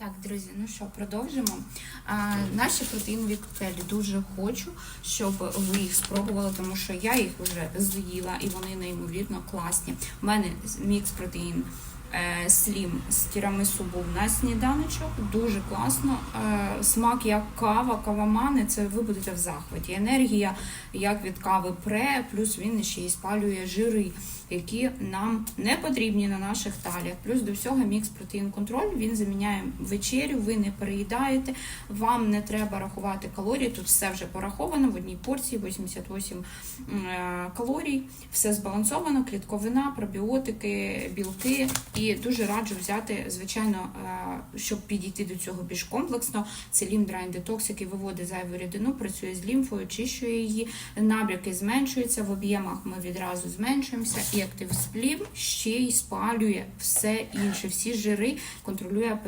Так, друзі, ну що, продовжимо. А, наші протеїнові коктейлі дуже хочу, щоб ви їх спробували, тому що я їх вже з'їла і вони неймовірно класні. У мене мікс протеїн слім з тірамису був на сніданочок. Дуже класно. Е, смак як кава, кавамани, це ви будете в захваті. Енергія як від кави пре, плюс він ще і спалює жири, які нам не потрібні на наших таліях. Плюс до всього мікс протеїн контроль. Він заміняє вечерю, ви не переїдаєте, вам не треба рахувати калорії. Тут все вже пораховано в одній порції 88 е, калорій. Все збалансовано, клітковина, пробіотики, білки. І дуже раджу взяти, звичайно, е, щоб підійти до цього більш комплексно. Це лім Драйн Детокс, який виводить зайву рідину, працює з лімфою, очищує її. Набряки зменшуються в об'ємах. Ми відразу зменшуємося. І актив сплів ще й спалює все інше, всі жири контролює